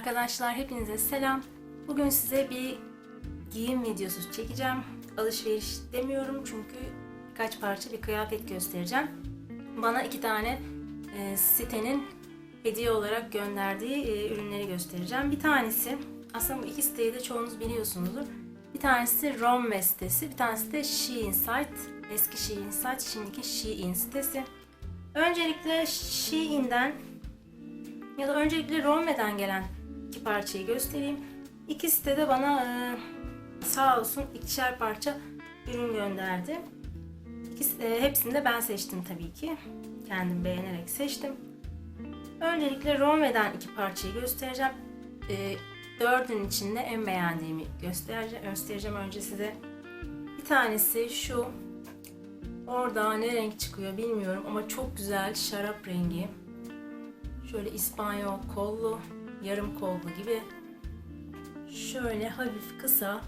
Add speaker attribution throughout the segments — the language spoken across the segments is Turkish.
Speaker 1: Arkadaşlar hepinize selam. Bugün size bir giyim videosu çekeceğim. Alışveriş demiyorum çünkü birkaç parça bir kıyafet göstereceğim. Bana iki tane e, sitenin hediye olarak gönderdiği e, ürünleri göstereceğim. Bir tanesi, aslında bu iki siteyi de çoğunuz biliyorsunuzdur. Bir tanesi Romwe sitesi, bir tanesi de Shein site. Eski Shein site, şimdiki Shein sitesi. Öncelikle Shein'den ya da öncelikle Romwe'den gelen iki parçayı göstereyim. İkisi de, de bana e, sağ olsun ikişer parça ürün gönderdi. İkisi, e, hepsini de ben seçtim tabii ki. Kendim beğenerek seçtim. Öncelikle Romwe'den iki parçayı göstereceğim. E, dördünün içinde en beğendiğimi göstereceğim, göstereceğim önce size. Bir tanesi şu. Orada ne renk çıkıyor bilmiyorum ama çok güzel şarap rengi. Şöyle İspanyol kollu, yarım kollu gibi. Şöyle hafif kısa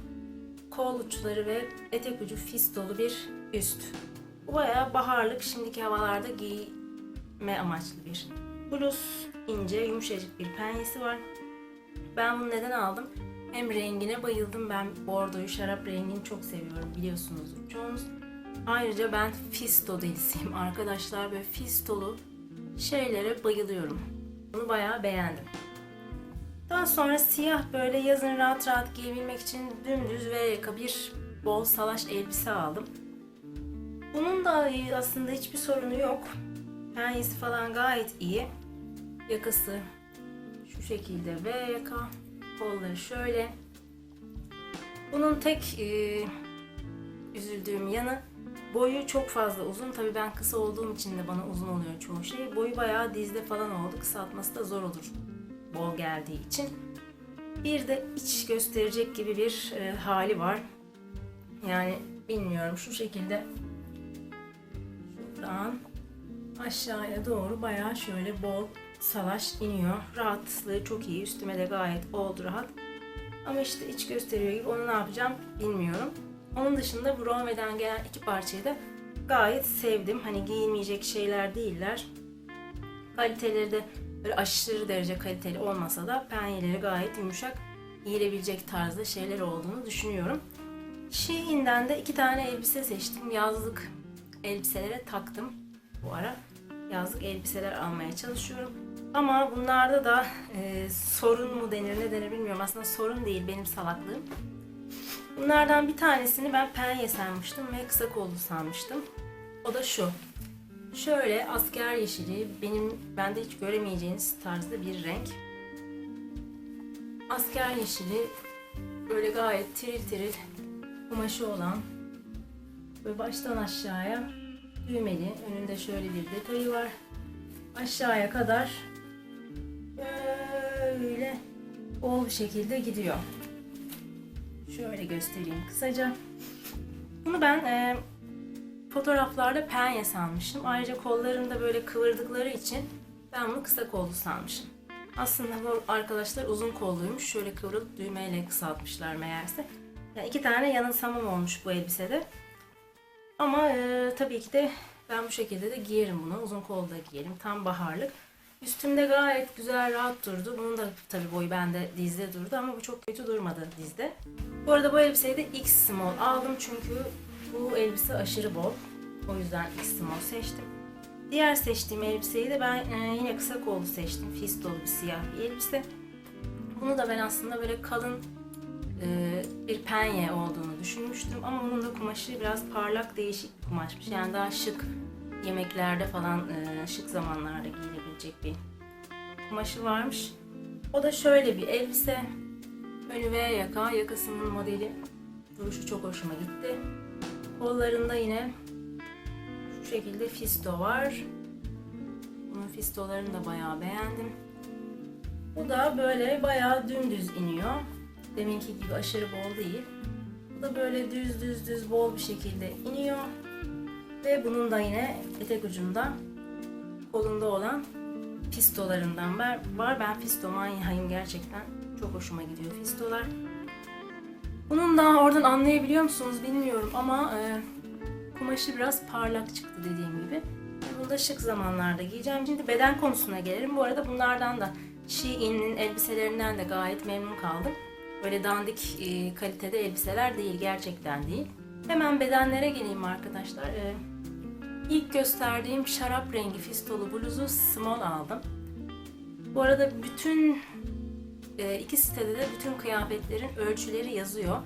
Speaker 1: kol uçları ve etek ucu fistolu bir üst. Bu bayağı baharlık şimdiki havalarda giyme amaçlı bir bluz. ince yumuşacık bir penyesi var. Ben bunu neden aldım? Hem rengine bayıldım. Ben bordoyu, şarap rengini çok seviyorum biliyorsunuzdur çoğunuz. Ayrıca ben fisto delisiyim arkadaşlar. Böyle fistolu şeylere bayılıyorum. Bunu bayağı beğendim. Daha sonra siyah böyle yazın rahat rahat giyebilmek için dümdüz ve yaka bir bol salaş elbise aldım. Bunun da aslında hiçbir sorunu yok. Penyesi falan gayet iyi. Yakası şu şekilde ve yaka. Kolları şöyle. Bunun tek e, üzüldüğüm yanı boyu çok fazla uzun. Tabii ben kısa olduğum için de bana uzun oluyor çoğu şey. Boyu bayağı dizde falan oldu. Kısaltması da zor olur bol geldiği için. Bir de iç gösterecek gibi bir e, hali var. Yani bilmiyorum şu şekilde şuradan aşağıya doğru bayağı şöyle bol salaş iniyor. Rahatlığı çok iyi. Üstüme de gayet oldu rahat. Ama işte iç gösteriyor gibi onu ne yapacağım bilmiyorum. Onun dışında bu Romwe'den gelen iki parçayı da gayet sevdim. Hani giyilmeyecek şeyler değiller. Kaliteleri de böyle aşırı derece kaliteli olmasa da penyeleri gayet yumuşak giyilebilecek tarzda şeyler olduğunu düşünüyorum. Shein'den de iki tane elbise seçtim. Yazlık elbiselere taktım bu ara. Yazlık elbiseler almaya çalışıyorum. Ama bunlarda da e, sorun mu denir ne denir bilmiyorum. Aslında sorun değil benim salaklığım. Bunlardan bir tanesini ben penye sanmıştım ve kısa kollu sanmıştım. O da şu. Şöyle asker yeşili benim bende hiç göremeyeceğiniz tarzda bir renk. Asker yeşili böyle gayet tiril tiril kumaşı olan ve baştan aşağıya düğmeli. Önünde şöyle bir detayı var. Aşağıya kadar böyle bol bir şekilde gidiyor. Şöyle göstereyim kısaca. Bunu ben fotoğraflarda penye sanmıştım. Ayrıca kollarında böyle kıvırdıkları için ben bunu kısa kollu sanmışım. Aslında bu arkadaşlar uzun kolluymuş. Şöyle kıvrılıp düğmeyle kısaltmışlar meğerse. Yani iki tane yanılsamam olmuş bu elbisede. Ama e, tabii ki de ben bu şekilde de giyerim bunu. Uzun kolda giyerim. Tam baharlık. Üstümde gayet güzel rahat durdu. Bunun da tabii boyu bende dizde durdu ama bu çok kötü durmadı dizde. Bu arada bu elbiseyi de X small aldım çünkü bu elbise aşırı bol. O yüzden X small seçtim. Diğer seçtiğim elbiseyi de ben e, yine kısa kollu seçtim. Fistolu bir siyah bir elbise. Bunu da ben aslında böyle kalın e, bir penye olduğunu düşünmüştüm. Ama bunun da kumaşı biraz parlak değişik bir kumaşmış. Yani daha şık yemeklerde falan e, şık zamanlarda giyilebilecek bir kumaşı varmış. O da şöyle bir elbise. Önü ve yaka, yakasının modeli duruşu çok hoşuma gitti. Kollarında yine şu şekilde fisto var. Bunun fistolarını da bayağı beğendim. Bu da böyle bayağı dümdüz iniyor. Deminki gibi aşırı bol değil. Bu da böyle düz düz düz bol bir şekilde iniyor. Ve bunun da yine etek ucunda kolunda olan fistolarından var. Ben fisto manyağıyım gerçekten. Çok hoşuma gidiyor fistolar. Bunun da oradan anlayabiliyor musunuz bilmiyorum ama e, kumaşı biraz parlak çıktı dediğim gibi. Bunu da şık zamanlarda giyeceğim. Şimdi beden konusuna gelelim. Bu arada bunlardan da Shein'in elbiselerinden de gayet memnun kaldım. Böyle dandik e, kalitede elbiseler değil, gerçekten değil. Hemen bedenlere geleyim arkadaşlar. E, ilk gösterdiğim şarap rengi fistolu bluzu small aldım. Bu arada bütün e, iki sitede de bütün kıyafetlerin ölçüleri yazıyor.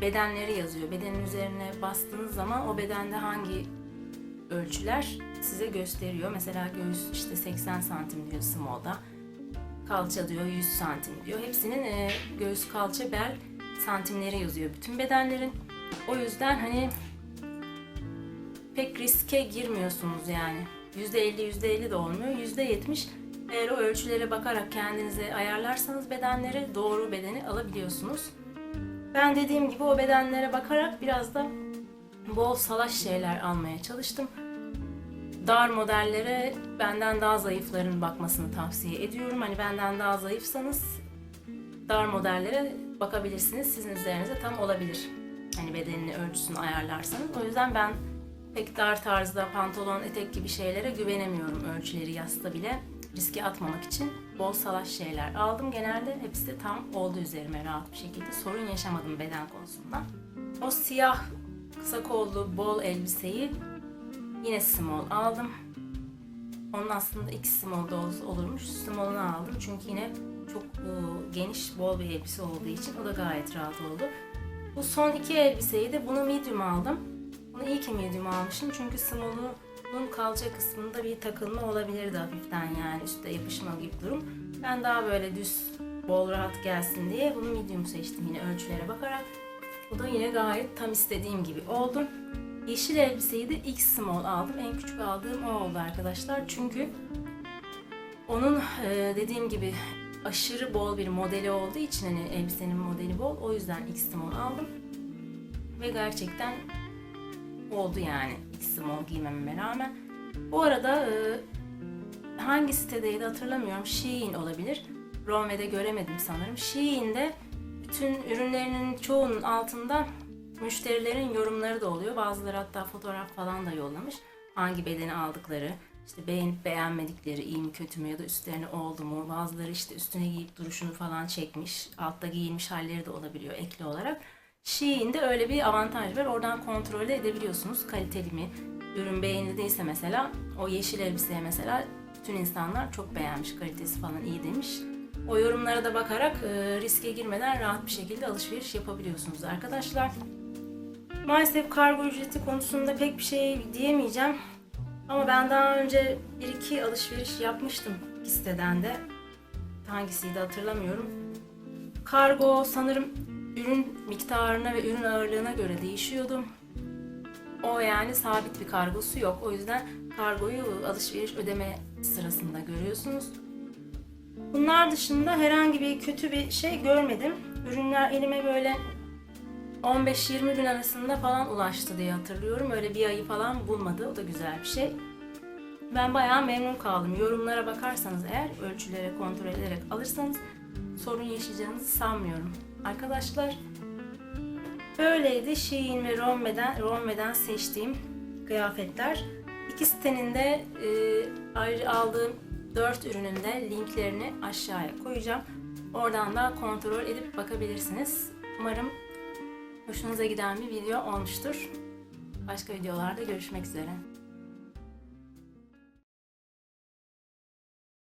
Speaker 1: Bedenleri yazıyor. Bedenin üzerine bastığınız zaman o bedende hangi ölçüler size gösteriyor. Mesela göğüs işte 80 santim diyor small'da. Kalça diyor 100 santim diyor. Hepsinin e, göğüs, kalça, bel santimleri yazıyor bütün bedenlerin. O yüzden hani pek riske girmiyorsunuz yani. %50 %50 de olmuyor. %70 eğer o ölçülere bakarak kendinize ayarlarsanız bedenleri doğru bedeni alabiliyorsunuz. Ben dediğim gibi o bedenlere bakarak biraz da bol salaş şeyler almaya çalıştım. Dar modellere benden daha zayıfların bakmasını tavsiye ediyorum. Hani benden daha zayıfsanız dar modellere bakabilirsiniz. Sizin üzerinize tam olabilir. Hani bedenini ölçüsünü ayarlarsanız. O yüzden ben pek dar tarzda pantolon, etek gibi şeylere güvenemiyorum ölçüleri yazsa bile. Riske atmamak için bol salaş şeyler aldım. Genelde hepsi de tam oldu üzerime rahat bir şekilde. Sorun yaşamadım beden konusunda. O siyah kısa kollu bol elbiseyi yine small aldım. Onun aslında iki small da olurmuş. Small'ını aldım çünkü yine çok e, geniş bol bir elbise olduğu için o da gayet rahat oldu. Bu son iki elbiseyi de bunu medium aldım. Bunu iyi ki medium almışım çünkü small'un kalça kısmında bir takılma olabilirdi hafiften yani üstte yapışma gibi durum. Ben daha böyle düz bol rahat gelsin diye bunu medium seçtim yine ölçülere bakarak. Bu da yine gayet tam istediğim gibi oldu. Yeşil elbiseyi de X small aldım. En küçük aldığım o oldu arkadaşlar. Çünkü onun e, dediğim gibi aşırı bol bir modeli olduğu için hani elbisenin modeli bol. O yüzden X small aldım. Ve gerçekten oldu yani X small giymememe rağmen. Bu arada e, hangi sitedeydi hatırlamıyorum. Shein olabilir. Rome'de göremedim sanırım. Shein'de bütün ürünlerinin çoğunun altında müşterilerin yorumları da oluyor. Bazıları hatta fotoğraf falan da yollamış. Hangi bedeni aldıkları, işte beğenip beğenmedikleri, iyi mi kötü mü ya da üstlerine oldu mu. Bazıları işte üstüne giyip duruşunu falan çekmiş. Altta giyilmiş halleri de olabiliyor ekli olarak. Shein'de öyle bir avantaj var. Oradan kontrol de edebiliyorsunuz. Kaliteli mi? Ürün beğenildiyse mesela o yeşil elbiseye mesela bütün insanlar çok beğenmiş. Kalitesi falan iyi demiş. O yorumlara da bakarak e, riske girmeden rahat bir şekilde alışveriş yapabiliyorsunuz arkadaşlar. Maalesef kargo ücreti konusunda pek bir şey diyemeyeceğim. Ama ben daha önce bir iki alışveriş yapmıştım siteden de. Hangisiydi hatırlamıyorum. Kargo sanırım ürün miktarına ve ürün ağırlığına göre değişiyordu. O yani sabit bir kargosu yok. O yüzden kargoyu alışveriş ödeme sırasında görüyorsunuz. Bunlar dışında herhangi bir kötü bir şey görmedim. Ürünler elime böyle 15-20 gün arasında falan ulaştı diye hatırlıyorum. Öyle bir ayı falan bulmadı. O da güzel bir şey. Ben bayağı memnun kaldım. Yorumlara bakarsanız eğer ölçülere kontrol ederek alırsanız sorun yaşayacağınızı sanmıyorum. Arkadaşlar böyleydi Shein ve Romme'den, Romme'den seçtiğim kıyafetler. İki sitenin de e, ayrı aldığım 4 ürünün de linklerini aşağıya koyacağım. Oradan da kontrol edip bakabilirsiniz. Umarım hoşunuza giden bir video olmuştur. Başka videolarda görüşmek üzere.